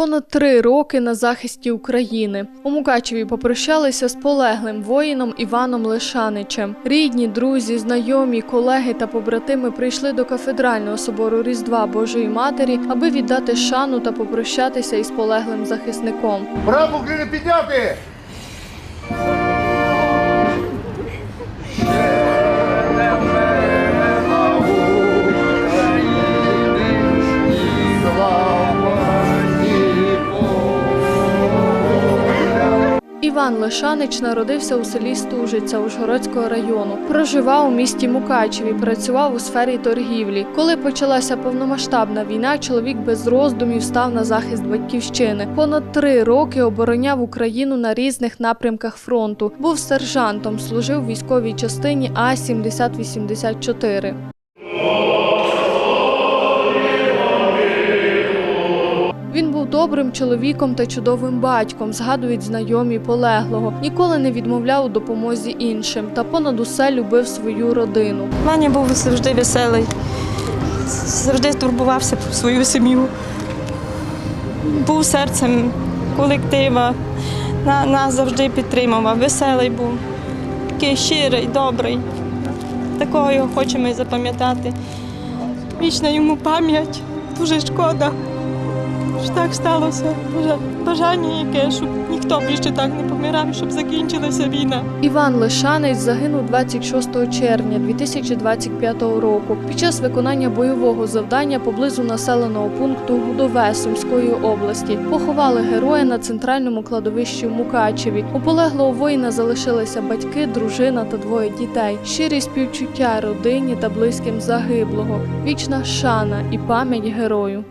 Понад три роки на захисті України. У Мукачеві попрощалися з полеглим воїном Іваном Лишаничем. Рідні, друзі, знайомі, колеги та побратими прийшли до кафедрального собору Різдва Божої Матері, аби віддати шану та попрощатися із полеглим захисником. Браво, не підняти! Іван Лишанич народився у селі Стужиця Ужгородського району. Проживав у місті Мукачеві, працював у сфері торгівлі. Коли почалася повномасштабна війна, чоловік без роздумів став на захист батьківщини. Понад три роки обороняв Україну на різних напрямках фронту. Був сержантом, служив у військовій частині А 7084 добрим чоловіком та чудовим батьком, згадують знайомі полеглого. Ніколи не відмовляв у допомозі іншим та понад усе любив свою родину. Ваня був завжди веселий, завжди турбувався про свою сім'ю. Був серцем колектива, нас завжди підтримував, веселий був, такий щирий, добрий. Такого його хочемо і запам'ятати. Вічна йому пам'ять, дуже шкода. Що так сталося. Бажа- Бажання яке, щоб ніхто більше так не помирав, щоб закінчилася війна. Іван Лишанець загинув 26 червня 2025 року під час виконання бойового завдання поблизу населеного пункту Гудове Сумської області. Поховали героя на центральному кладовищі в Мукачеві. У полеглого воїна залишилися батьки, дружина та двоє дітей. Щирі співчуття родині та близьким загиблого. Вічна шана і пам'ять герою.